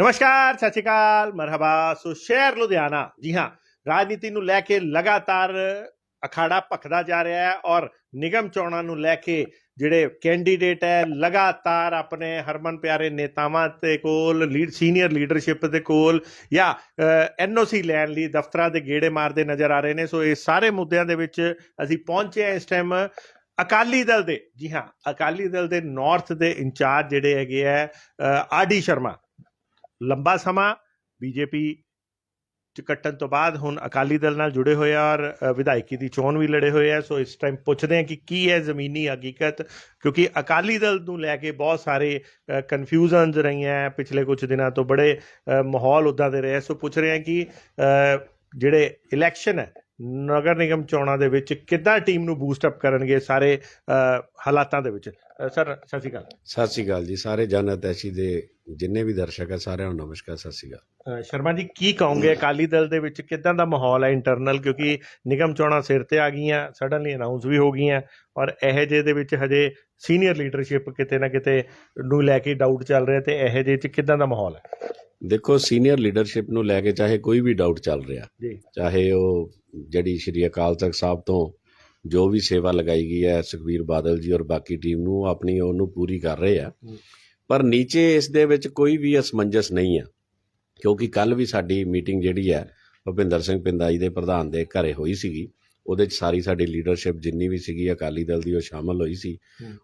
ਨਮਸਕਾਰ, ਸਤਿ ਸ਼੍ਰੀ ਅਕਾਲ, ਮਰਹਬਾ, ਸੋ ਸ਼ਹਿਰ ਲੁਧਿਆਣਾ। ਜੀ ਹਾਂ, ਰਾਜਨੀਤੀ ਨੂੰ ਲੈ ਕੇ ਲਗਾਤਾਰ ਅਖਾੜਾ ਭਖਦਾ ਜਾ ਰਿਹਾ ਹੈ ਔਰ ਨਿਗਮ ਚੋਣਾਂ ਨੂੰ ਲੈ ਕੇ ਜਿਹੜੇ ਕੈਂਡੀਡੇਟ ਹੈ, ਲਗਾਤਾਰ ਆਪਣੇ ਹਰਮਨ ਪਿਆਰੇ ਨੇਤਾਵਾਂ ਦੇ ਕੋਲ ਲੀਡ ਸੀਨੀਅਰ ਲੀਡਰਸ਼ਿਪ ਦੇ ਕੋਲ ਜਾਂ ਐਨਓਸੀ ਲੈਣ ਲਈ ਦਫ਼ਤਰਾਂ ਦੇ ਗੇੜੇ ਮਾਰਦੇ ਨਜ਼ਰ ਆ ਰਹੇ ਨੇ। ਸੋ ਇਹ ਸਾਰੇ ਮੁੱਦਿਆਂ ਦੇ ਵਿੱਚ ਅਸੀਂ ਪਹੁੰਚੇ ਹਾਂ ਇਸ ਟਾਈਮ ਅਕਾਲੀ ਦਲ ਦੇ। ਜੀ ਹਾਂ, ਅਕਾਲੀ ਦਲ ਦੇ ਨਾਰਥ ਦੇ ਇੰਚਾਰਜ ਜਿਹੜੇ ਹੈਗੇ ਆ ਆਰ ਡੀ ਸ਼ਰਮਾ। ਲੰਬਾ ਸਮਾਂ ਬੀਜੇਪੀ ਚ ਕੱਟਣ ਤੋਂ ਬਾਅਦ ਹੁਣ ਅਕਾਲੀ ਦਲ ਨਾਲ ਜੁੜੇ ਹੋਏ ਆ ਔਰ ਵਿਧਾਇਕੀ ਦੀ ਚੋਣ ਵੀ ਲੜੇ ਹੋਏ ਆ, ਸੋ ਇਸ ਟਾਈਮ ਪੁੱਛਦੇ ਆ ਕਿ ਕੀ ਹੈ ਜ਼ਮੀਨੀ ਹਕੀਕਤ? ਕਿਉਂਕਿ ਅਕਾਲੀ ਦਲ ਨੂੰ ਲੈ ਕੇ ਬਹੁਤ ਸਾਰੇ ਕਨਫਿਊਜ਼ਨਸ ਰਹੀਆਂ ਪਿਛਲੇ ਕੁਝ ਦਿਨਾਂ ਤੋਂ ਬੜੇ ਮਾਹੌਲ ਉਦਾਂ ਦੇ ਰਹੇ ਸੋ ਪੁੱਛ ਰਹੇ ਆ ਕਿ ਜਿਹੜੇ ਇਲੈਕਸ਼ਨ ਹੈ ਨਗਰ ਨਿਗਮ ਚੋਣਾਂ ਦੇ ਵਿੱਚ ਕਿੱਦਾਂ ਟੀਮ ਨੂੰ ਬੂਸਟ ਅਪ ਕਰਨਗੇ ਸਾਰੇ ਹਾਲਾਤਾਂ ਦੇ ਵਿੱਚ? ਸਰ ਸਤਿ ਸ਼੍ਰੀ ਅਕਾਲ। ਸਤਿ ਸ਼੍ਰੀ ਅਕਾਲ ਜੀ ਸਾਰੇ ਜਨ ਅਤੈਸ਼ੀ ਦੇ ਜਿੰਨੇ ਵੀ ਦਰਸ਼ਕ ਹੈ ਸਾਰਿਆਂ ਨੂੰ ਨਮਸਕਾਰ ਸਤਿ ਸ਼੍ਰੀ ਅਕਾਲ। ਸ਼ਰਮਾ ਜੀ ਕੀ ਕਹੋਗੇ ਅਕਾਲੀ ਦਲ ਦੇ ਵਿੱਚ ਕਿੱਦਾਂ ਦਾ ਮਾਹੌਲ ਹੈ ਇੰਟਰਨਲ ਕਿਉਂਕਿ ਨਿਗਮ ਚੋਣਾਂ ਸਿਰ ਤੇ ਆ ਗਈਆਂ ਸਡਨਲੀ ਅਨਾਉਂਸ ਵੀ ਹੋ ਗਈਆਂ ਔਰ ਇਹ ਜੇ ਦੇ ਵਿੱਚ ਹਜੇ ਸੀਨੀਅਰ ਲੀਡਰਸ਼ਿਪ ਕਿਤੇ ਨਾ ਕਿਤੇ ਨੂੰ ਲੈ ਕੇ ਡਾਊਟ ਚੱਲ ਰਿਹਾ ਤੇ ਇਹ ਜੇ ਚ ਕਿੱਦਾਂ ਦਾ ਮਾਹੌਲ ਹੈ ਦੇਖੋ ਸੀਨੀਅਰ ਲੀਡਰਸ਼ਿਪ ਨੂੰ ਲੈ ਕੇ ਚਾਹੇ ਕੋਈ ਵੀ ਡਾਊਟ ਚੱਲ ਰਿਹਾ ਚਾਹੇ ਉਹ ਜਿਹੜੀ ਸ਼੍ਰੀ ਅਕਾਲ ਤਖਤ ਸਾਹਿਬ ਤੋਂ ਜੋ ਵੀ ਸੇਵਾ ਲਗਾਈ ਗਈ ਹੈ ਸੁਖਬੀਰ ਬਾਦਲ ਜੀ ਔਰ ਬਾਕੀ ਟੀਮ ਨੂੰ ਉਹ ਆਪਣੀ ਉਹਨੂੰ ਪੂਰੀ ਕਰ ਰਹੇ ਆ। ਪਰ ਨੀਚੇ ਇਸ ਦੇ ਵਿੱਚ ਕੋਈ ਵੀ ਅਸਮੰਜਸ ਨਹੀਂ ਆ ਕਿਉਂਕਿ ਕੱਲ ਵੀ ਸਾਡੀ ਮੀਟਿੰਗ ਜਿਹੜੀ ਹੈ ਭੁਪਿੰਦਰ ਸਿੰਘ ਪਿੰਦਾਈ ਦੇ ਪ੍ਰਧਾਨ ਦੇ ਘਰੇ ਹੋਈ ਸੀਗੀ। ਉਹਦੇ ਚ ਸਾਰੀ ਸਾਡੀ ਲੀਡਰਸ਼ਿਪ ਜਿੰਨੀ ਵੀ ਸੀਗੀ ਅਕਾਲੀ ਦਲ ਦੀ ਉਹ ਸ਼ਾਮਲ ਹੋਈ ਸੀ।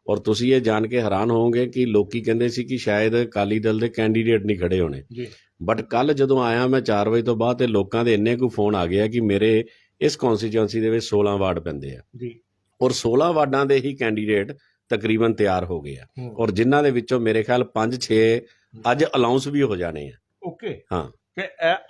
ਔਰ ਤੁਸੀਂ ਇਹ ਜਾਣ ਕੇ ਹੈਰਾਨ ਹੋਵੋਗੇ ਕਿ ਲੋਕੀ ਕਹਿੰਦੇ ਸੀ ਕਿ ਸ਼ਾਇਦ ਅਕਾਲੀ ਦਲ ਦੇ ਕੈਂਡੀਡੇਟ ਨਹੀਂ ਖੜੇ ਹੋਣੇ। ਜੀ। ਬਟ ਕੱਲ ਜਦੋਂ ਆਇਆ ਮੈਂ 4 ਵਜੇ ਤੋਂ ਬਾਅਦ ਤੇ ਲੋਕਾਂ ਦੇ ਇੰਨੇ ਕੁ ਫੋਨ ਆ ਗਿਆ ਕਿ ਮੇਰੇ ਇਸ ਕਨਸਟੀਚੁਐਂਸੀ ਦੇ ਵਿੱਚ 16 ਵਾਰਡ ਪੈਂਦੇ ਆ। ਜੀ। ਔਰ 16 ਵਾਰਡਾਂ ਦੇ ਹੀ ਕੈਂਡੀਡੇਟ ਤਕਰੀਬਨ ਤਿਆਰ ਹੋ ਗਏ ਆ। ਔਰ ਜਿਨ੍ਹਾਂ ਦੇ ਵਿੱਚੋਂ ਮੇਰੇ ਖਿਆਲ 5-6 ਅੱਜ ਅਲਾਉਂਸ ਵੀ ਹੋ ਜਾਣੇ ਆ। ਓਕੇ। ਹਾਂ।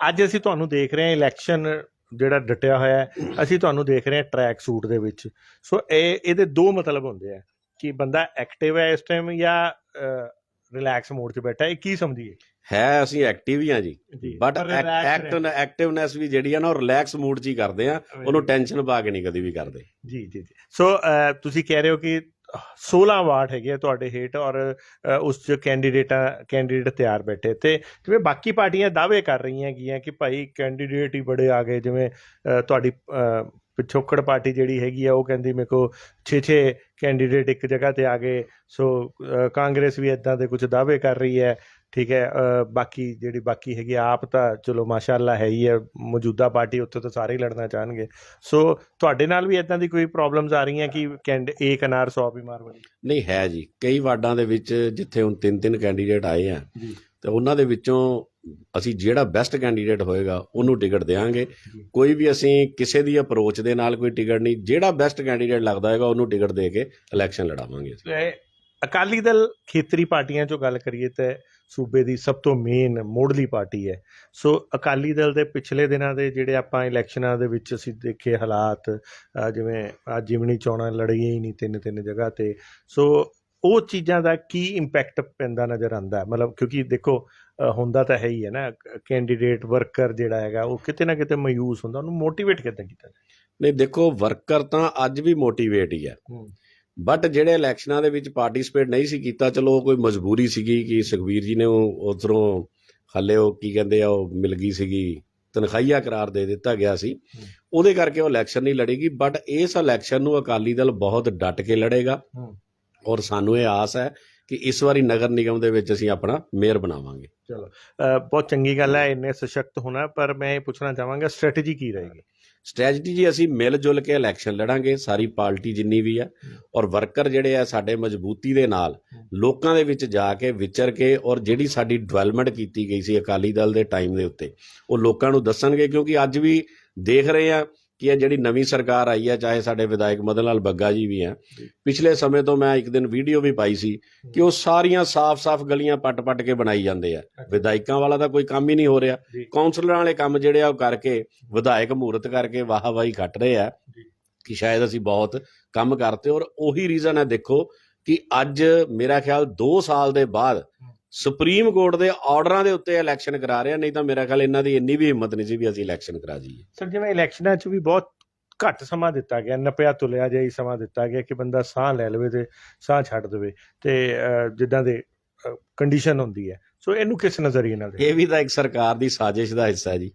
ਅੱਜ ਅਸੀਂ ਤੁਹਾਨੂੰ ਦੇਖ ਰਹੇ ਹਾਂ ਇਲੈਕਸ਼ਨ ਜਿਹੜਾ ਡਟਿਆ ਹੋਇਆ ਹੈ ਅਸੀਂ ਤੁਹਾਨੂੰ ਦੇਖ ਰਹੇ ਹਾਂ ਟਰੈਕ ਸੂਟ ਦੇ ਵਿੱਚ। ਸੋ ਇਹ ਇਹਦੇ ਦੋ ਮਤਲਬ ਹੁੰਦੇ ਆ ਕਿ ਬੰਦਾ ਐਕਟਿਵ ਹੈ ਇਸ ਟਾਈਮ ਜਾਂ ਰਿਲੈਕਸ ਮੋਡ 'ਚ ਬੈਠਾ ਹੈ ਇਹ ਕੀ ਸਮਝੀਏ? ਹੈ ਅਸੀਂ ਐਕਟਿਵ ਹੀ ਆ ਜੀ। ਬਟ ਐਕਟ ਐਕਟਿਵਨੈਸ ਵੀ ਜਿਹੜੀ ਆ ਨਾ ਉਹ ਰਿਲੈਕਸ ਮੂਡ 'ਚ ਹੀ ਕਰਦੇ ਆ। ਉਹਨੂੰ ਟੈਨਸ਼ਨ ਪਾ ਕੇ ਨਹੀਂ ਕਦੀ ਵੀ ਕਰਦੇ। ਜੀ ਜੀ ਜੀ। ਸੋ ਤੁਸੀਂ ਕਹਿ ਰਹੇ ਹੋ ਕਿ 16 ਵਾਰਡ ਹੈਗੇ ਆ ਤੁਹਾਡੇ ਹੇਠ ਔਰ ਉਸ ਚ ਕੈਂਡੀਡੇਟਾਂ, ਕੈਂਡੀਡੇਟ ਤਿਆਰ ਬੈਠੇ ਤੇ ਜਿਵੇਂ ਬਾਕੀ ਪਾਰਟੀਆਂ ਦਾਅਵੇ ਕਰ ਰਹੀਆਂ ਹੈਗੀਆਂ ਕਿ ਭਾਈ ਕੈਂਡੀਡੇਟ ਹੀ ਬੜੇ ਆ ਗਏ ਜਿਵੇਂ ਤੁਹਾਡੀ ਪਿਛੋਕੜ ਪਾਰਟੀ ਜਿਹੜੀ ਹੈਗੀ ਆ ਉਹ ਕਹਿੰਦੀ ਮੇਰੇ ਕੋ 6-6 ਕੈਂਡੀਡੇਟ ਇੱਕ ਜਗ੍ਹਾ ਤੇ ਆ ਗਏ। ਸੋ ਕਾਂਗਰਸ ਵੀ ਇਦਾਂ ਦੇ ਕੁਝ ਦਾਅਵੇ ਕਰ ਰਹੀ ਹੈ। ਠੀਕ ਹੈ ਬਾਕੀ ਜਿਹੜੀ ਬਾਕੀ ਹੈਗੀ ਆਪ ਤਾਂ ਚਲੋ ਮਾਸ਼ਾਅੱਲਾ ਹੈ ਹੀ ਹੈ ਮੌਜੂਦਾ ਪਾਰਟੀ ਉੱਥੇ ਤਾਂ ਸਾਰੇ ਹੀ ਲੜਨਾ ਚਾਹਣਗੇ। ਸੋ ਤੁਹਾਡੇ ਨਾਲ ਵੀ ਇਦਾਂ ਦੀ ਕੋਈ ਪ੍ਰੋਬਲਮਸ ਆ ਰਹੀਆਂ ਕਿ ਕੈਂਡ ਏਕ ਅਨਾਰ 100 ਬਿਮਾਰ ਵਾਲੀ? ਨਹੀਂ ਹੈ ਜੀ। ਕਈ ਵਾਰਡਾਂ ਦੇ ਵਿੱਚ ਜਿੱਥੇ ਹੁਣ ਤਿੰਨ ਤਿੰਨ ਕੈਂਡੀਡੇਟ ਆਏ ਆ ਤੇ ਉਹਨਾਂ ਦੇ ਵਿੱਚੋਂ ਅਸੀਂ ਜਿਹੜਾ ਬੈਸਟ ਕੈਂਡੀਡੇਟ ਹੋਏਗਾ ਉਹਨੂੰ ਟਿਕਟ ਦੇਵਾਂਗੇ। ਕੋਈ ਵੀ ਅਸੀਂ ਕਿਸੇ ਦੀ ਅਪਰੋਚ ਦੇ ਨਾਲ ਕੋਈ ਟਿਕਟ ਨਹੀਂ ਜਿਹੜਾ ਬੈਸਟ ਕੈਂਡੀਡੇਟ ਲੱਗਦਾ ਹੋਏਗਾ ਉਹਨੂੰ ਟਿਕਟ ਦੇ ਕੇ ਇਲੈਕਸ਼ਨ ਲੜਾਵਾਂਗੇ ਅਕਾਲੀ ਦਲ ਖੇਤਰੀ ਪਾਰਟੀਆਂ ਚੋਂ ਗੱਲ ਕਰੀਏ ਤੇ ਸੂਬੇ ਦੀ ਸਭ ਤੋਂ ਮੇਨ ਮੋਢਲੀ ਪਾਰਟੀ ਹੈ। ਸੋ ਅਕਾਲੀ ਦਲ ਦੇ ਪਿਛਲੇ ਦਿਨਾਂ ਦੇ ਜਿਹੜੇ ਆਪਾਂ ਇਲੈਕਸ਼ਨਾਂ ਦੇ ਵਿੱਚ ਅਸੀਂ ਦੇਖੇ ਹਾਲਾਤ ਜਿਵੇਂ ਅੱਜ ਜਿਮਣੀ ਚੋਣਾਂ ਲੜੀਆਂ ਹੀ ਨਹੀਂ ਤਿੰਨ ਤਿੰਨ ਜਗ੍ਹਾ ਤੇ। ਸੋ ਉਹ ਚੀਜ਼ਾਂ ਦਾ ਕੀ ਇੰਪੈਕਟ ਪੈਂਦਾ ਨਜ਼ਰ ਆਉਂਦਾ ਹੈ? ਮਤਲਬ ਕਿਉਂਕਿ ਦੇਖੋ ਹੁੰਦਾ ਤਾਂ ਹੈ ਹੀ ਹੈ ਨਾ ਕੈਂਡੀਡੇਟ ਵਰਕਰ ਜਿਹੜਾ ਹੈਗਾ ਉਹ ਕਿਤੇ ਨਾ ਕਿਤੇ ਮਾਯੂਸ ਹੁੰਦਾ ਉਹਨੂੰ ਮੋਟੀਵੇਟ ਕਿੱਦਾਂ ਕੀਤਾ ਨਹੀਂ ਦੇਖੋ ਵਰਕਰ ਤਾਂ ਅੱਜ ਵੀ ਮੋਟੀਵੇਟ ਹੀ ਹੈ। ਬਟ ਜਿਹੜੇ ਇਲੈਕਸ਼ਨਾਂ ਦੇ ਵਿੱਚ ਪਾਰਟਿਸਿਪੇਟ ਨਹੀਂ ਸੀ ਕੀਤਾ ਚਲੋ ਕੋਈ ਮਜਬੂਰੀ ਸੀਗੀ ਕਿ ਸੁਖਵੀਰ ਜੀ ਨੇ ਉਹ ਉਧਰੋਂ ਹੱਲੇ ਉਹ ਕੀ ਕਹਿੰਦੇ ਆ ਉਹ ਮਿਲ ਗਈ ਸੀਗੀ ਤਨਖਾਹੀਆ ਕਰਾਰ ਦੇ ਦਿੱਤਾ ਗਿਆ ਸੀ ਉਹਦੇ ਕਰਕੇ ਉਹ ਇਲੈਕਸ਼ਨ ਨਹੀਂ ਲੜੇਗੀ ਬਟ ਇਸ ਇਲੈਕਸ਼ਨ ਨੂੰ ਅਕਾਲੀ ਦਲ ਬਹੁਤ ਡਟ ਕੇ ਲੜੇਗਾ। ਔਰ ਸਾਨੂੰ ਇਹ ਆਸ ਹੈ ਕਿ ਇਸ ਵਾਰੀ ਨਗਰ ਨਿਗਮ ਦੇ ਵਿੱਚ ਅਸੀਂ ਆਪਣਾ ਮੇਅਰ ਬਣਾਵਾਂਗੇ। ਚਲੋ ਬਹੁਤ ਚੰਗੀ ਗੱਲ ਹੈ ਇੰਨੇ ਸਸ਼ਕਤ ਹੋਣਾ ਪਰ ਮੈਂ ਇਹ ਪੁੱਛਣਾ ਚਾਹਾਂਗਾ ਸਟ੍ਰੈਟਜੀ ਕੀ ਰਹੇਗੀ? ਸਟ੍ਰੈਟਜੀ ਜੀ ਅਸੀਂ ਮਿਲ ਜੁਲ ਕੇ ਇਲੈਕਸ਼ਨ ਲੜਾਂਗੇ ਸਾਰੀ ਪਾਰਟੀ ਜਿੰਨੀ ਵੀ ਹੈ ਔਰ ਵਰਕਰ ਜਿਹੜੇ ਆ ਸਾਡੇ ਮਜ਼ਬੂਤੀ ਦੇ ਨਾਲ ਲੋਕਾਂ ਦੇ ਵਿੱਚ ਜਾ ਕੇ ਵਿਚਰ ਕੇ ਔਰ ਜਿਹੜੀ ਸਾਡੀ ਡਿਵੈਲਪਮੈਂਟ ਕੀਤੀ ਗਈ ਸੀ ਅਕਾਲੀ ਦਲ ਦੇ ਟਾਈਮ ਦੇ ਉੱਤੇ ਉਹ ਲੋਕਾਂ ਨੂੰ ਦੱਸਣਗੇ ਕਿਉਂਕਿ ਅੱਜ ਵੀ ਦੇਖ ਰਹੇ ਆ ਕਿ ਇਹ ਜਿਹੜੀ ਨਵੀਂ ਸਰਕਾਰ ਆਈ ਹੈ ਚਾਹੇ ਸਾਡੇ ਵਿਧਾਇਕ ਮਦਨ ਲਾਲ ਬੱਗਾ ਜੀ ਵੀ ਆ ਪਿਛਲੇ ਸਮੇਂ ਤੋਂ ਮੈਂ ਇੱਕ ਦਿਨ ਵੀਡੀਓ ਵੀ ਪਾਈ ਸੀ ਕਿ ਉਹ ਸਾਰੀਆਂ ਸਾਫ਼-ਸਾਫ਼ ਗਲੀਆਂ ਪੱਟ-ਪੱਟ ਕੇ ਬਣਾਈ ਜਾਂਦੇ ਆ। ਵਿਧਾਇਕਾਂ ਵਾਲਾ ਤਾਂ ਕੋਈ ਕੰਮ ਹੀ ਨਹੀਂ ਹੋ ਰਿਹਾ। ਕਾਉਂਸਲਰਾਂ ਵਾਲੇ ਕੰਮ ਜਿਹੜੇ ਆ ਉਹ ਕਰਕੇ ਵਿਧਾਇਕ ਮਹੂਰਤ ਕਰਕੇ ਵਾਹ-ਵਾਹੀ ਖੱਟ ਰਹੇ ਆ। ਕਿ ਸ਼ਾਇਦ ਅਸੀਂ ਬਹੁਤ ਕੰਮ ਕਰਤੇ। ਔਰ ਉਹੀ ਰੀਜ਼ਨ ਹੈ ਦੇਖੋ ਕਿ ਅੱਜ ਮੇਰਾ ਖਿਆਲ 2 ਸਾਲ ਦੇ ਬਾਅਦ ਸੁਪਰੀਮ ਕੋਰਟ ਦੇ ਆਰਡਰਾਂ ਦੇ ਉੱਤੇ ਇਲੈਕਸ਼ਨ ਕਰਾ ਰਹੇ ਆ ਨਹੀਂ ਤਾਂ ਮੇਰਾ ਖਿਆਲ ਇਹਨਾਂ ਦੀ ਇੰਨੀ ਵੀ ਹਿੰਮਤ ਨਹੀਂ ਸੀ ਵੀ ਅਸੀਂ ਇਲੈਕਸ਼ਨ ਕਰਾ ਜਾਈਏ। ਸਰ ਜਿਵੇਂ ਇਲੈਕਸ਼ਨਾਂ 'ਚ ਵੀ ਬਹੁਤ ਘੱਟ ਸਮਾਂ ਦਿੱਤਾ ਗਿਆ ਨਪਿਆ ਤੁਲਿਆ ਜਿਹਾ ਹੀ ਸਮਾਂ ਦਿੱਤਾ ਗਿਆ ਕਿ ਬੰਦਾ ਸਾਹ ਲੈ ਲਵੇ ਤੇ ਸਾਹ ਛੱਡ ਦੇਵੇ ਤੇ ਜਿੱਦਾਂ ਦੇ ਕੰਡੀਸ਼ਨ ਹੁੰਦੀ ਹੈ। ਸੋ ਇਹਨੂੰ ਕਿਸ ਨਜ਼ਰੀਏ ਨਾਲ ਇਹ ਵੀ ਤਾਂ ਇੱਕ ਸਰਕਾਰ ਦੀ ਸਾਜ਼ਿਸ਼ ਦਾ ਹਿੱਸਾ ਹੈ ਜੀ।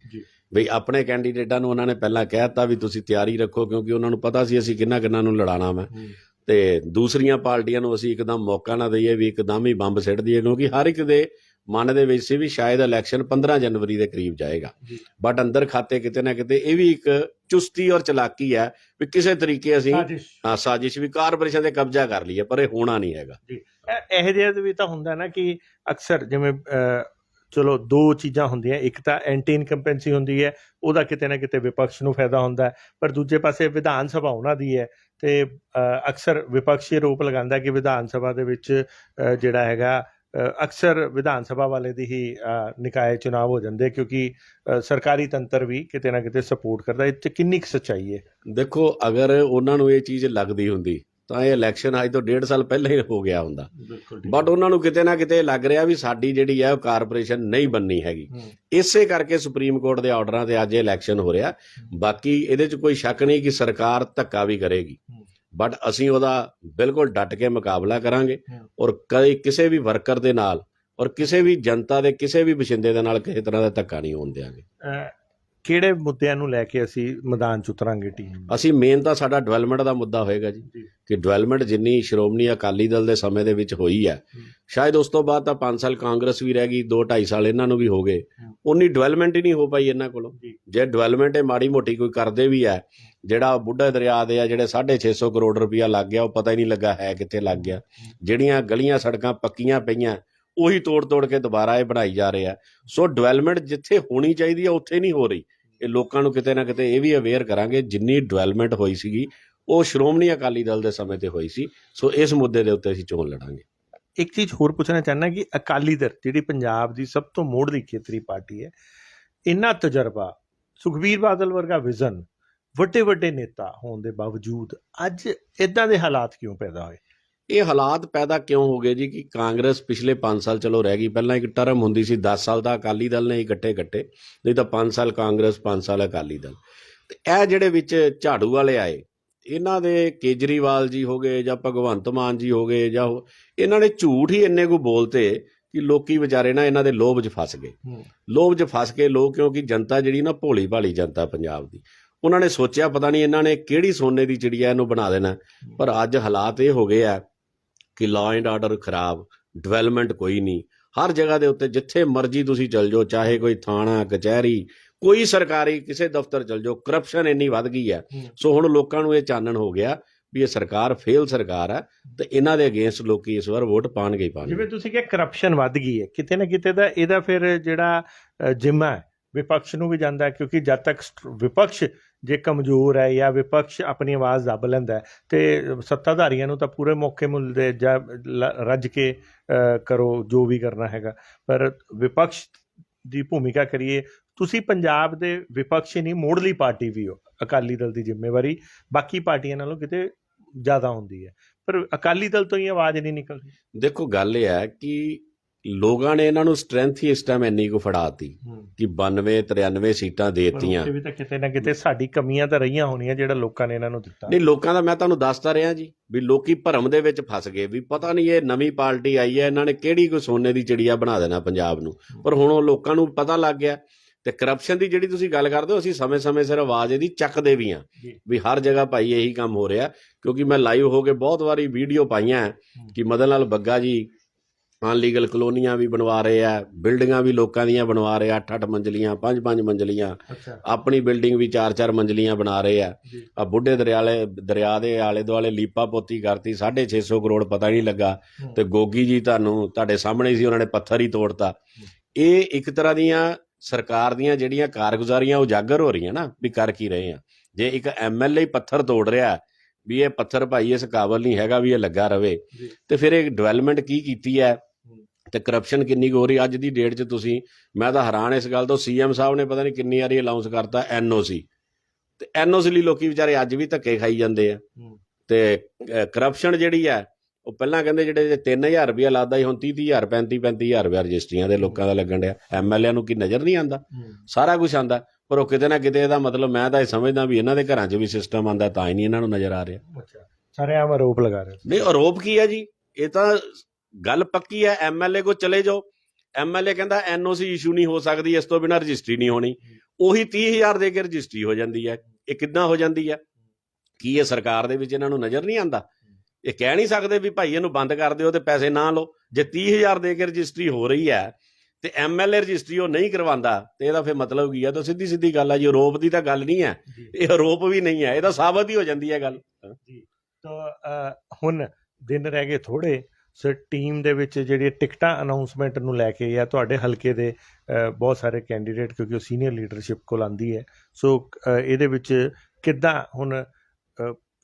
ਬਈ ਆਪਣੇ ਕੈਂਡੀਡੇਟਾਂ ਨੂੰ ਉਹਨਾਂ ਨੇ ਪਹਿਲਾਂ ਕਹਿ ਦਿੱਤਾ ਵੀ ਤੁਸੀਂ ਤਿਆਰੀ ਰੱਖੋ ਕਿਉਂਕਿ ਉਹਨਾਂ ਨੂੰ ਪਤਾ ਸੀ ਅਸੀਂ ਕਿੰਨਾ ਕਿੰਨਾ ਨੂੰ ਲੜਾਣਾ ਮੈਂ ਹੂੰ। ਤੇ ਦੂਸਰੀਆਂ ਪਾਰਟੀਆਂ ਨੂੰ ਅਸੀਂ ਇੱਕਦਮ ਮੌਕਾ ਨਾ ਦਈਏ ਵੀ ਇੱਕਦਮ ਹੀ ਬੰਬ ਸਿੱਟ ਦਈਏ ਕਿਉਂਕਿ ਹਰ ਇੱਕ ਦੇ ਮਨ ਦੇ ਵਿੱਚ ਸੀ ਵੀ ਸ਼ਾਇਦ ਇਲੈਕਸ਼ਨ 15 ਜਨਵਰੀ ਦੇ ਕਰੀਬ ਜਾਏਗਾ। ਜੀ। ਬਟ ਅੰਦਰ ਖਾਤੇ ਕਿਤੇ ਨਾ ਕਿਤੇ ਇਹ ਵੀ ਇੱਕ ਚੁਸਤੀ ਔਰ ਚਲਾਕੀ ਹੈ ਵੀ ਕਿਸੇ ਤਰੀਕੇ ਅਸੀਂ ਹਾਂ ਸਾਜ਼ਿਸ਼ ਵੀ ਕਾਰਪੋਰੇਸ਼ਨ ਤੇ ਕਬਜ਼ਾ ਕਰ ਲਈਏ ਪਰ ਇਹ ਹੋਣਾ ਨਹੀਂ ਹੈਗਾ। ਇਹ- ਇਹੋ ਜਿਹਾ ਵੀ ਤਾਂ ਹੁੰਦਾ ਨਾ ਕਿ ਅਕਸਰ ਜਿਵੇਂ ਚਲੋ ਦੋ ਚੀਜ਼ਾਂ ਹੁੰਦੀਆਂ। ਇੱਕ ਤਾਂ ਐਂਟੀ ਇਨਕੰਪੈਂਸੀ ਹੁੰਦੀ ਹੈ ਉਹਦਾ ਕਿਤੇ ਨਾ ਕਿਤੇ ਵਿਪਕਸ਼ ਨੂੰ ਫਾਇਦਾ ਹੁੰਦਾ ਹੈ। ਪਰ ਦੂਜੇ ਪਾਸੇ ਵਿਧਾਨ ਸਭਾ ਉਹਨਾਂ ਦੀ ਹੈ ਤੇ ਅਹ, ਅਕਸਰ ਵਿਪਕਸ਼ੀ ਰੂਪ ਲਗਾਉਂਦਾ ਕਿ ਵਿਧਾਨ ਸਭਾ ਦੇ ਵਿੱਚ ਜਿਹੜਾ ਹੈਗਾ ਅਕਸਰ ਵਿਧਾਨ ਸਭਾ ਵਾਲੇ ਦੀ ਹੀ ਨਿਕਾਏ ਚੁਣਾਵ ਹੋ ਜਾਂਦੇ ਕਿਉਂਕਿ ਸਰਕਾਰੀ ਤੰਤਰ ਵੀ ਕਿਤੇ ਨਾ ਕਿਤੇ ਸਪੋਰਟ ਕਰਦਾ। ਇਹ 'ਚ ਕਿੰਨੀ ਕੁ ਸੱਚਾਈ ਹੈ? ਦੇਖੋ ਅਗਰ ਉਹਨਾਂ ਨੂੰ ਇਹ ਚੀਜ਼ ਲੱਗਦੀ ਹੁੰਦੀ ਤਾਂ ਇਹ ਇਲੈਕਸ਼ਨ ਅੱਜ ਤੋਂ ਡੇਢ ਸਾਲ ਪਹਿਲਾਂ ਹੀ ਹੋ ਗਿਆ ਹੁੰਦਾ। ਬਟ ਉਹਨਾਂ ਨੂੰ ਕਿਤੇ ਨਾ ਕਿਤੇ ਲੱਗ ਰਿਹਾ ਵੀ ਸਾਡੀ ਜਿਹੜੀ ਹੈ ਉਹ ਕਾਰਪੋਰੇਸ਼ਨ ਨਹੀਂ ਬੰਨੀ ਹੈਗੀ। ਇਸੇ ਕਰਕੇ ਸੁਪਰੀਮ ਕੋਰਟ ਦੇ ਆਰਡਰਾਂ ਤੇ ਅੱਜ ਇਲੈਕਸ਼ਨ ਹੋ ਰਿਹਾ। ਬਾਕੀ ਇਹਦੇ 'ਚ ਕੋਈ ਸ਼ੱਕ ਨਹੀਂ ਕਿ ਸਰਕਾਰ ਧੱਕਾ ਵੀ ਕਰੇਗੀ। ਬਟ ਅਸੀਂ ਉਹਦਾ ਬਿਲਕੁਲ ਡਟ ਕੇ ਮੁਕਾਬਲਾ ਕਰਾਂਗੇ। ਔਰ ਕਦੇ ਕਿਸੇ ਵੀ ਵਰਕਰ ਦੇ ਨਾਲ ਔਰ ਕਿਸੇ ਵੀ ਜਨਤਾ ਦੇ ਕਿਸੇ ਵੀ ਵਸਿੰਦੇ ਦੇ ਨਾਲ ਕਿਸੇ ਤਰ੍ਹਾਂ ਦਾ ਧੱਕਾ ਨਹੀਂ ਹੋਣ ਦਿਆਂਗੇ। ਅਹ, ਕਿਹੜੇ ਮੁੱਦਿਆਂ ਨੂੰ ਲੈ ਕੇ ਅਸੀਂ ਮੈਦਾਨ 'ਚ ਉਤਰਾਂਗੇ ਟੀਮ ਅਸੀਂ ਮੇਨ ਤਾਂ ਸਾਡਾ ਡਿਵੈਲਪਮੈਂਟ ਦਾ ਮੁੱਦਾ ਹੋਏਗਾ ਜੀ। ਕਿ ਡਿਵੈਲਪਮੈਂਟ ਜਿੰਨੀ ਸ਼੍ਰੋਮਣੀ ਅਕਾਲੀ ਦਲ ਦੇ ਸਮੇਂ ਦੇ ਵਿੱਚ ਹੋਈ ਹੈ। ਸ਼ਾਇਦ ਉਸ ਤੋਂ ਬਾਅਦ ਤਾਂ 5 ਸਾਲ ਕਾਂਗਰਸ ਵੀ ਰਹਿ ਗਈ 2 2.5 ਸਾਲ ਇਹਨਾਂ ਨੂੰ ਵੀ ਹੋ ਗਏ। ਉਨੀ ਡਿਵੈਲਪਮੈਂਟ ਹੀ ਨਹੀਂ ਹੋ ਪਾਈ ਇਹਨਾਂ ਕੋਲੋਂ ਜੀ। ਜੇ ਡਿਵੈਲਪਮੈਂਟ ਇਹ ਮਾੜੀ ਮੋਟੀ ਕੋਈ ਕਰਦੇ ਵੀ ਹੈ ਜਿਹੜਾ ਬੁੱਢਾ ਦਰਿਆ ਦੇ ਆ ਜਿਹੜੇ 650 ਕਰੋੜ ਰੁਪਇਆ ਲੱਗ ਗਿਆ ਉਹ ਪਤਾ ਹੀ ਨਹੀਂ ਲੱਗਾ ਹੈ ਕਿੱਥੇ ਲੱਗ ਗਿਆ ਜਿਹੜੀਆਂ ਗਲੀਆਂ ਸੜਕਾਂ ਪੱਕੀਆਂ ਪਈਆਂ ਉਹੀ ਤੋੜ ਤੋੜ ਕੇ ਦੁਬਾਰਾ ਇਹ ਬਣਾਈ ਜਾ ਰਿਹਾ ਸੋ ਡਿਵੈਲਪਮੈਂਟ ਜਿੱਥੇ ਹੋਣੀ ਚਾਹੀਦੀ ਹੈ ਉੱਥੇ ਨਹੀਂ ਹੋ ਰਹੀ। ਇਹ ਲੋਕਾਂ ਨੂੰ ਕਿਤੇ ਨਾ ਕਿਤੇ ਇਹ ਵੀ ਅਵੇਅਰ ਕਰਾਂਗੇ, ਜਿੰਨੀ ਡਿਵੈਲਪਮੈਂਟ ਹੋਈ ਸੀਗੀ, ਉਹ ਸ਼੍ਰੋਮਣੀ ਅਕਾਲੀ ਦਲ ਦੇ ਸਮੇਂ ਤੇ ਹੋਈ ਸੀ। ਸੋ ਇਸ ਮੁੱਦੇ ਦੇ ਉੱਤੇ ਅਸੀਂ ਚੋਣ ਲੜਾਂਗੇ। ਇੱਕ ਚੀਜ਼ ਹੋਰ ਪੁੱਛਣਾ ਚਾਹੁੰਦਾ ਕਿ ਅਕਾਲੀ ਦਲ, ਜਿਹੜੀ ਪੰਜਾਬ ਦੀ ਸਭ ਤੋਂ ਮੋੜਦੀ ਖੇਤਰੀ ਪਾਰਟੀ ਹੈ, ਇੰਨਾ ਤਜਰਬਾ, ਸੁਖਬੀਰ ਬਾਦਲ ਵਰਗਾ ਵਿਜ਼ਨ ਵੱਡੇ ਵੱਡੇ ਨੇਤਾ ਹੋਣ ਦੇ ਬਾਵਜੂਦ ਅੱਜ ਇਦਾਂ ਦੇ ਹਾਲਾਤ ਕਿਉਂ ਪੈਦਾ ਹੋਏ? ਇਹ ਹਾਲਾਤ ਪੈਦਾ ਕਿਉਂ ਹੋ ਗਏ ਜੀ ਕਿ ਕਾਂਗਰਸ ਪਿਛਲੇ 5 ਸਾਲ ਚਲੋ ਰਹਿ ਗਈ ਪਹਿਲਾਂ ਇੱਕ ਟਰਮ ਹੁੰਦੀ ਸੀ 10 ਸਾਲ ਦਾ ਅਕਾਲੀ ਦਲ ਨੇ ਇਕੱਠੇ ਇਕੱਠੇ ਨਹੀਂ ਤਾਂ 5 ਸਾਲ ਕਾਂਗਰਸ 5 ਸਾਲ ਅਕਾਲੀ ਦਲ। ਤੇ ਇਹ ਜਿਹੜੇ ਵਿੱਚ ਝਾੜੂ ਵਾਲੇ ਆਏ ਇਹਨਾਂ ਦੇ ਕੇਜਰੀਵਾਲ ਜੀ ਹੋ ਗਏ ਜਾਂ ਭਗਵੰਤ ਮਾਨ ਜੀ ਹੋ ਗਏ ਜਾਂ ਇਹਨਾਂ ਨੇ ਝੂਠ ਹੀ ਇੰਨੇ ਕੋ ਬੋਲਤੇ ਕਿ ਲੋਕੀ ਵਿਚਾਰੇ ਨਾ ਇਹਨਾਂ ਦੇ ਲੋਭ 'ਚ ਫਸ ਗਏ। ਲੋਭ 'ਚ ਫਸ ਕੇ ਲੋਕ ਕਿਉਂਕਿ ਜਨਤਾ ਜਿਹੜੀ ਨਾ ਭੋਲੀ ਭਾਲੀ ਜਨਤਾ ਪੰਜਾਬ ਦੀ। ਉਹਨਾਂ ਨੇ ਸੋਚਿਆ ਪਤਾ ਨਹੀਂ ਇਹਨਾਂ ਨੇ ਕਿਹੜੀ ਸੋਨੇ ਦੀ ਚਿੜੀਆ ਇਹਨੂੰ ਬਣਾ ਦੇਣਾ ਪਰ ਅੱਜ ਹਾਲਾਤ ਇਹ ਹੋ ਗਏ ਆ ਕਿ ਲਾਅ ਐਂਡ ਆਰਡਰ ਖਰਾਬ ਡਿਵੈਲਪਮੈਂਟ ਕੋਈ ਨਹੀਂ। ਹਰ ਜਗ੍ਹਾ ਦੇ ਉੱਤੇ ਜਿੱਥੇ ਮਰਜ਼ੀ ਤੁਸੀਂ ਚਲ ਜਾਓ ਚਾਹੇ ਕੋਈ ਥਾਣਾ ਕਚਹਿਰੀ ਕੋਈ ਸਰਕਾਰੀ ਕਿਸੇ ਦਫ਼ਤਰ ਚਲ ਜਾਓ ਕਰਪਸ਼ਨ ਇੰਨੀ ਵੱਧ ਗਈ ਹੈ। ਸੋ ਹੁਣ ਲੋਕਾਂ ਨੂੰ ਇਹ ਚਾਨਣ ਹੋ ਗਿਆ ਵੀ ਇਹ ਸਰਕਾਰ ਫੇਲ ਸਰਕਾਰ ਹੈ ਤੇ ਇਹਨਾਂ ਦੇ ਅਗੇਂਸਟ ਲੋਕੀ ਇਸ ਵਾਰ ਵੋਟ ਪਾਣਗੇ ਹੀ ਜਿਵੇਂ ਪਾਣਗੇ ਤੁਸੀਂ ਕਿਹਾ ਕਰਪਸ਼ਨ ਵੱਧ ਗਈ ਹੈ ਕਿਤੇ ਨਾ ਕਿਤੇ ਦਾ ਇਹਦਾ ਫਿਰ ਜਿਹੜਾ ਜਿੰਮਾ ਵਿਪਕਸ਼ ਨੂੰ ਵੀ ਜਾਂਦਾ ਕਿਉਂਕਿ ਜਦ ਤੱਕ ਵਿਪਕਸ਼ ਜੇ ਕਮਜ਼ੋਰ ਹੈ ਜਾਂ ਵਿਪਕਸ਼ ਆਪਣੀ ਆਵਾਜ਼ ਦੱਬ ਲੈਂਦਾ ਹੈ, ਤੇ ਸੱਤਾਧਾਰੀਆਂ ਨੂੰ ਤਾਂ ਪੂਰੇ ਮੌਕੇ ਮਿਲਦੇ ਜਾਂ ਰੱਜ ਕੇ ਕਰੋ ਜੋ ਵੀ ਕਰਨਾ ਹੈਗਾ। ਪਰ ਵਿਪਕਸ਼ ਦੀ ਭੂਮਿਕਾ ਕਰੀਏ, ਤੁਸੀਂ ਪੰਜਾਬ ਦੇ ਵਿਪਕਸ਼ ਨਹੀਂ ਮੋੜਲੀ ਪਾਰਟੀ ਵੀ ਹੋ, ਅਕਾਲੀ ਦਲ ਦੀ ਜ਼ਿੰਮੇਵਾਰੀ। ਬਾਕੀ ਪਾਰਟੀਆਂ ਨਾਲੋਂ ਕਿਤੇ ਜ਼ਿਆਦਾ ਹੁੰਦੀ ਹੈ। ਪਰ ਅਕਾਲੀ ਦਲ ਤੋਂ ਹੀ ਆਵਾਜ਼ ਨਹੀਂ ਨਿਕਲਦੀ। ਦੇਖੋ, ਗੱਲ ਇਹ ਹੈ ਕਿ ਲੋਕਾਂ ਨੇ ਇਹਨਾਂ ਨੂੰ ਸਟਰੈਂਥ ਹੀ ਇਸ ਟਾਈਮ ਇੰਨੀ ਕੁ ਫੜਾਤੀ ਕਿ 92 93 ਸੀਟਾਂ ਦੇਤੀਆਂ। ਉੱਥੇ ਵੀ ਤਾਂ ਕਿਤੇ ਨਾ ਕਿਤੇ ਸਾਡੀ ਕਮੀਆਂ ਤਾਂ ਰਹੀਆਂ ਹੋਣੀਆਂ ਜਿਹੜਾ ਲੋਕਾਂ ਨੇ ਇਹਨਾਂ ਨੂੰ ਦਿੱਤਾ। ਨਹੀਂ ਲੋਕਾਂ ਦਾ ਮੈਂ ਤੁਹਾਨੂੰ ਦੱਸਦਾ ਰਿਹਾ ਜੀ ਵੀ ਲੋਕੀ ਭਰਮ ਦੇ ਵਿੱਚ ਫਸ ਗਏ ਵੀ ਪਤਾ ਨਹੀਂ ਇਹ ਨਵੀਂ ਪਾਰਟੀ ਆਈ ਹੈ ਇਹਨਾਂ ਨੇ ਕਿਹੜੀ ਕੋਈ ਸੋਨੇ ਦੀ ਚਿੜੀਆ ਬਣਾ ਦੇਣਾ ਪੰਜਾਬ ਨੂੰ। ਪਰ ਹੁਣ ਉਹ ਲੋਕਾਂ ਨੂੰ ਪਤਾ ਲੱਗ ਗਿਆ ਤੇ ਕਰਪਸ਼ਨ ਦੀ ਜਿਹੜੀ ਤੁਸੀਂ ਗੱਲ ਕਰਦੇ ਹੋ ਅਸੀਂ ਸਮੇਂ-ਸਮੇਂ ਸਿਰ ਆਵਾਜ਼ ਇਹਦੀ ਚੱਕਦੇ ਵੀ ਆ। ਵੀ ਹਰ ਜਗ੍ਹਾ ਭਾਈ ਇਹੀ ਕੰਮ ਹੋ ਰਿਹਾ ਕਿਉਂਕਿ ਮੈਂ ਲਾਈਵ ਹੋ ਕੇ ਬਹੁਤ ਵਾਰੀ ਵੀਡੀਓ ਪਾਈਆਂ ਕਿ ਮਦਨ ਲਾਲ ਬੱਗਾ ਜੀ ਅਨਲੀਗਲ ਕਲੋਨੀਆਂ ਵੀ ਬਣਵਾ ਰਹੇ ਆ ਬਿਲਡਿੰਗਾਂ ਵੀ ਲੋਕਾਂ ਦੀਆਂ ਬਣਵਾ ਰਹੇ ਆ 8-8 ਮੰਜ਼ਲੀਆਂ 5-5 ਮੰਜ਼ਲੀਆਂ। ਆਪਣੀ ਬਿਲਡਿੰਗ ਵੀ 4-4 ਮੰਜ਼ਲੀਆਂ ਬਣਾ ਰਹੇ ਆ। ਆ ਬੁੱਢੇ ਦਰਿਆਲੇ ਦਰਿਆ ਦੇ ਆਲੇ ਦੁਆਲੇ ਲੀਪਾ ਪੋਤੀ ਕਰਤੀ 650 ਕਰੋੜ ਪਤਾ ਨਹੀਂ ਲੱਗਾ। ਤੇ ਗੋਗੀ ਜੀ ਤੁਹਾਨੂੰ ਤੁਹਾਡੇ ਸਾਹਮਣੇ ਸੀ ਉਹਨਾਂ ਨੇ ਪੱਥਰ ਹੀ ਤੋੜਤਾ। ਇਹ ਇੱਕ ਤਰ੍ਹਾਂ ਦੀਆਂ ਸਰਕਾਰ ਦੀਆਂ ਜਿਹੜੀਆਂ ਕਾਰਗੁਜ਼ਾਰੀਆਂ ਉਜਾਗਰ ਹੋ ਰਹੀਆਂ ਨਾ ਵੀ ਕਰ ਕੀ ਰਹੇ ਆ। ਜੇ ਇੱਕ ਐਮਐਲਏ ਪੱਥਰ ਤੋੜ ਰਿਹਾ ਵੀ ਇਹ ਪੱਥਰ ਭਾਈ ਇਸ ਕਾਬਲ ਨਹੀਂ ਹੈਗਾ ਵੀ ਇਹ ਲੱਗਾ ਰਵੇ। ਤੇ ਫਿਰ ਇਹ ਡਿਵੈਲਪਮੈਂਟ ਕੀ ਕੀਤੀ ਹੈ? ਤੇ ਕਰਪਸ਼ਨ ਕਿੰਨੀ ਹੋ ਰਹੀ ਅੱਜ ਦੀ ਡੇਟ 'ਚ ਤੁਸੀਂ ਮੈਂ ਤਾਂ ਹੈਰਾਨ ਇਸ ਗੱਲ ਤੋਂ। ਸੀਐਮ ਸਾਹਿਬ ਨੇ ਪਤਾ ਨਹੀਂ ਕਿੰਨੀ ਵਾਰੀ ਅਨਾਉਂਸ ਕਰਤਾ ਐਨਓਸੀ ਤੇ ਐਨਓਸੀ ਲਈ ਲੋਕੀ ਵਿਚਾਰੇ ਅੱਜ ਵੀ ਧੱਕੇ ਖਾਈ ਜਾਂਦੇ ਆ। ਤੇ ਕਰਪਸ਼ਨ ਜਿਹੜੀ ਹੈ ਉਹ ਪਹਿਲਾਂ ਕਹਿੰਦੇ ਜਿਹੜੇ 3000 ਰੁਪਇਆ ਲੱਗਦਾ ਸੀ ਹੁਣ 30 30000 35 35000 ਰੁਪਇਆ ਰਜਿਸਟਰੀਆਂ ਦੇ ਲੋਕਾਂ ਦਾ ਲੱਗਣ ਡਿਆ। ਐਮਐਲਏ ਨੂੰ ਕੀ ਨਜ਼ਰ ਨਹੀਂ ਆਂਦਾ ਸਾਰਾ ਕੁਝ ਆਂਦਾ ਪਰ ਉਹ ਕਿਤੇ ਨਾ ਕਿਤੇ ਇਹਦਾ ਮਤਲਬ ਮੈਂ ਤਾਂ ਇਹ ਸਮਝਦਾ ਵੀ ਇਹਨਾਂ ਦੇ ਘਰਾਂ 'ਚ ਵੀ ਸਿਸਟਮ ਆਂਦਾ ਤਾਂ ਹੀ ਨਹੀਂ ਇਹਨਾਂ ਨੂੰ ਨਜ਼ਰ ਆ ਰਿਹਾ। ਅੱਛਾ। ਸਾਰੇ ਆਮ ਆਰੋਪ ਲਗਾ ਰਹੇ ਨਹੀਂ ਆਰੋਪ ਕੀ ਹੈ ਜੀ? ਇਹ ਤਾਂ ਗੱਲ ਪੱਕੀ ਹੈ ਐਮਐਲਏ ਕੋ ਚਲੇ ਜਾਓ। ਐਮਐਲਏ ਕਹਿੰਦਾ ਐਨਓਸੀ ਇਸ਼ੂ ਨਹੀਂ ਹੋ ਸਕਦੀ ਇਸ ਤੋਂ ਬਿਨਾਂ ਰਜਿਸਟਰੀ ਨਹੀਂ ਹੋਣੀ। ਉਹੀ 30000 ਦੇ ਕੇ ਰਜਿਸਟਰੀ ਹੋ ਜਾਂਦੀ ਹੈ। ਇਹ ਕਿੱਦਾਂ ਹੋ ਜਾਂਦੀ ਹੈ? ਕੀ ਇਹ ਸਰਕਾਰ ਦੇ ਵਿੱਚ ਇਹਨਾਂ ਨੂੰ ਨਜ਼ਰ ਨਹੀਂ ਆਂਦਾ ਇਹ ਕਹਿ ਨਹੀਂ ਸਕਦੇ ਵੀ ਭਾਈ ਇਹਨੂੰ ਬੰਦ ਕਰ ਦਿਓ ਤੇ ਪੈਸੇ ਨਾ ਲਓ। ਜੇ 30000 ਦੇ ਕੇ ਰਜਿਸਟਰੀ ਹੋ ਰਹੀ ਹੈ ਤੇ ਐਮਐਲਏ ਰਜਿਸਟਰੀ ਉਹ ਨਹੀਂ ਕਰਵਾਉਂਦਾ ਤੇ ਇਹਦਾ ਫਿਰ ਮਤਲਬ ਕੀ ਹੈ? ਤਾਂ ਸਿੱਧੀ ਸਿੱਧੀ ਗੱਲ ਹੈ ਜੀ ਆਰੋਪ ਦੀ ਤਾਂ ਗੱਲ ਨਹੀਂ ਹੈ। ਜੀ। ਇਹ ਆਰੋਪ ਵੀ ਨਹੀਂ ਹੈ ਇਹ ਤਾਂ ਸਾਬਤ ਹੀ ਹੋ ਜਾਂਦੀ ਹੈ ਗੱਲ। ਤਾਂ ਅ, ਹੁਣ ਦਿਨ ਰਹਿ ਗਏ ਥੋੜੇ ਸੋ ਟੀਮ ਦੇ ਵਿੱਚ ਜਿਹੜੀ ਟਿਕਟਾਂ ਅਨਾਉਂਸਮੈਂਟ ਨੂੰ ਲੈ ਕੇ ਜਾਂ ਤੁਹਾਡੇ ਹਲਕੇ ਦੇ ਬਹੁਤ ਸਾਰੇ ਕੈਂਡੀਡੇਟ ਕਿਉਂਕਿ ਉਹ ਸੀਨੀਅਰ ਲੀਡਰਸ਼ਿਪ ਕੋਲ ਆਂਦੀ ਹੈ। ਸੋ ਇਹਦੇ ਵਿੱਚ ਕਿੱਦਾਂ ਹੁਣ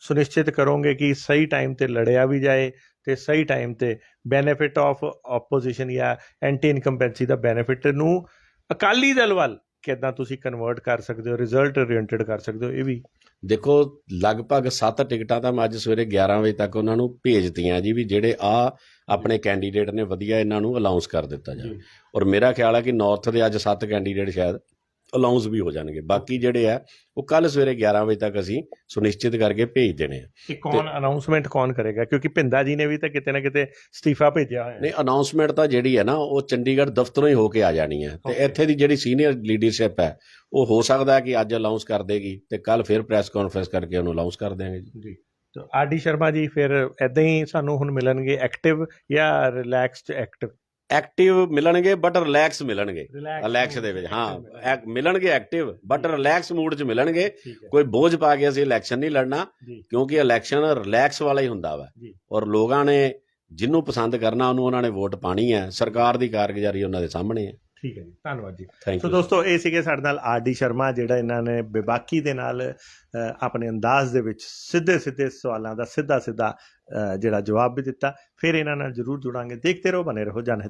ਸੁਨਿਸ਼ਚਿਤ ਕਰੋਗੇ ਕਿ ਸਹੀ ਟਾਈਮ ਤੇ ਲੜਿਆ ਵੀ ਜਾਏ ਤੇ ਸਹੀ ਟਾਈਮ ਤੇ ਬੈਨੀਫਿਟ ਆਫ ਆਪੋਜੀਸ਼ਨ ਜਾਂ ਐਂਟੀ ਇਨਕੰਪੈਂਸੀ ਦਾ ਬੈਨੀਫਿਟ ਨੂੰ ਅਕਾਲੀ ਦਲ ਵੱਲ ਕਿੱਦਾਂ ਤੁਸੀਂ ਕਨਵਰਟ ਕਰ ਸਕਦੇ ਹੋ, ਰਿਜ਼ਲਟ ਓਰੀਐਂਟਡ ਕਰ ਸਕਦੇ ਹੋ, ਇਹ ਵੀ ਦੇਖੋ ਲਗਭਗ 7 ਟਿਕਟਾਂ ਤਾਂ ਮੈਂ ਅੱਜ ਸਵੇਰੇ 11 ਵਜੇ ਤੱਕ ਉਹਨਾਂ ਨੂੰ ਭੇਜਤੀਆਂ ਜੀ ਵੀ ਜਿਹੜੇ ਆ ਆਪਣੇ ਕੈਂਡੀਡੇਟ ਨੇ ਵਧੀਆ ਇਹਨਾਂ ਨੂੰ ਅਲਾਉਂਸ ਕਰ ਦਿੱਤਾ ਜਾਵੇ। ਔਰ ਮੇਰਾ ਖਿਆਲ ਹੈ ਕਿ ਨਾਰਥ ਦੇ ਅੱਜ 7 ਕੈਂਡੀਡੇਟ ਸ਼ਾਇਦ ਅਲਾਉਂਸ ਵੀ ਹੋ ਜਾਣਗੇ। ਬਾਕੀ ਜਿਹੜੇ ਆ ਉਹ ਕੱਲ ਸਵੇਰੇ 11 ਵਜੇ ਤੱਕ ਅਸੀਂ ਸੁਨਿਸ਼ਚਿਤ ਕਰਕੇ ਭੇਜ ਦੇਣੇ ਆ। ਕਿ ਕੌਣ ਅਨਾਉਂਸਮੈਂਟ ਕੌਣ ਕਰੇਗਾ? ਕਿਉਂਕਿ ਪਿੰਦਾ ਜੀ ਨੇ ਵੀ ਤਾਂ ਕਿਤੇ ਨਾ ਕਿਤੇ ਅਸਤੀਫਾ ਭੇਜਿਆ ਹੋਇਆ ਨਹੀਂ ਅਨਾਉਂਸਮੈਂਟ ਤਾਂ ਜਿਹੜੀ ਹੈ ਨਾ ਉਹ ਚੰਡੀਗੜ੍ਹ ਦਫ਼ਤਰੋਂ ਹੀ ਹੋ ਕੇ ਆ ਜਾਣੀ ਹੈ। ਤੇ. ਇੱਥੇ ਦੀ ਜਿਹੜੀ ਸੀਨੀਅਰ ਲੀਡਰਸ਼ਿਪ ਹੈ ਉਹ ਹੋ ਸਕਦਾ ਹੈ ਕਿ ਅੱਜ ਅਲਾਉਂਸ ਕਰ ਦੇਗੀ ਤੇ ਕੱਲ ਫਿਰ ਪ੍ਰੈਸ ਕਾਨਫਰੰਸ ਕਰਕੇ ਉਹਨੂੰ ਅਲਾਉਂਸ ਕਰ ਦੇਵਾਂਗੇ ਜੀ। ਜੀ। ਤਾਂ ਆਰਡੀ ਸ਼ਰਮਾ ਜੀ ਫਿਰ ਐਦਾਂ ਹੀ ਸਾਨੂੰ ਹੁਣ ਮਿਲਣਗੇ ਐਕਟਿਵ ਜਾਂ ਰਿਲੈਕਸਡ ਐਕਟਿਵ ਐਕਟਿਵ ਮਿਲਣਗੇ ਬਟ ਰਿਲੈਕਸ ਮਿਲਣਗੇ। ਰਿਲੈਕਸ ਦੇ ਵਿੱਚ ਹਾਂ ਮਿਲਣਗੇ। ਐਕਟਿਵ ਬਟ ਰਿਲੈਕਸ ਮੂਡ 'ਚ ਮਿਲਣਗੇ। ਕੋਈ ਬੋਝ ਪਾ ਕੇ ਅਸੀਂ ਇਲੈਕਸ਼ਨ ਨਹੀਂ ਲੜਨਾ ਕਿਉਂਕਿ ਇਲੈਕਸ਼ਨ ਰਿਲੈਕਸ ਵਾਲਾ ਹੀ ਹੁੰਦਾ ਵਾ। ਔਰ ਲੋਕਾਂ ਨੇ ਜਿਹਨੂੰ ਪਸੰਦ ਕਰਨਾ ਉਹਨੂੰ ਉਹਨਾਂ ਨੇ ਵੋਟ ਪਾਣੀ ਹੈ। ਸਰਕਾਰ ਦੀ ਕਾਰਗੁਜ਼ਾਰੀ ਉਹਨਾਂ ਦੇ ਸਾਹਮਣੇ ਹੈ। ਠੀਕ ਹੈ ਜੀ ਧੰਨਵਾਦ ਜੀ। ਥੈਂਕ ਸੋ ਦੋਸਤੋ ਇਹ ਸੀਗੇ ਸਾਡੇ ਨਾਲ ਆਰਡੀ ਸ਼ਰਮਾ ਜਿਹੜਾ ਇਹਨਾਂ ਨੇ ਬੇਬਾਕੀ ਦੇ ਨਾਲ ਆਪਣੇ ਅੰਦਾਜ਼ ਦੇ ਵਿੱਚ ਸਿੱਧੇ ਸਿੱਧੇ ਸਵਾਲਾਂ ਦਾ ਸਿੱਧਾ ਸਿੱਧਾ ਜਿਹੜਾ ਜਵਾਬ ਵੀ ਦਿੱਤਾ। ਫਿਰ ਇਹਨਾਂ ਨਾਲ ਜਰੂਰ ਜੁੜਾਂਗੇ। ਦੇਖਦੇ ਰਹੋ ਬਨੇ ਰਹੋ ਜਨ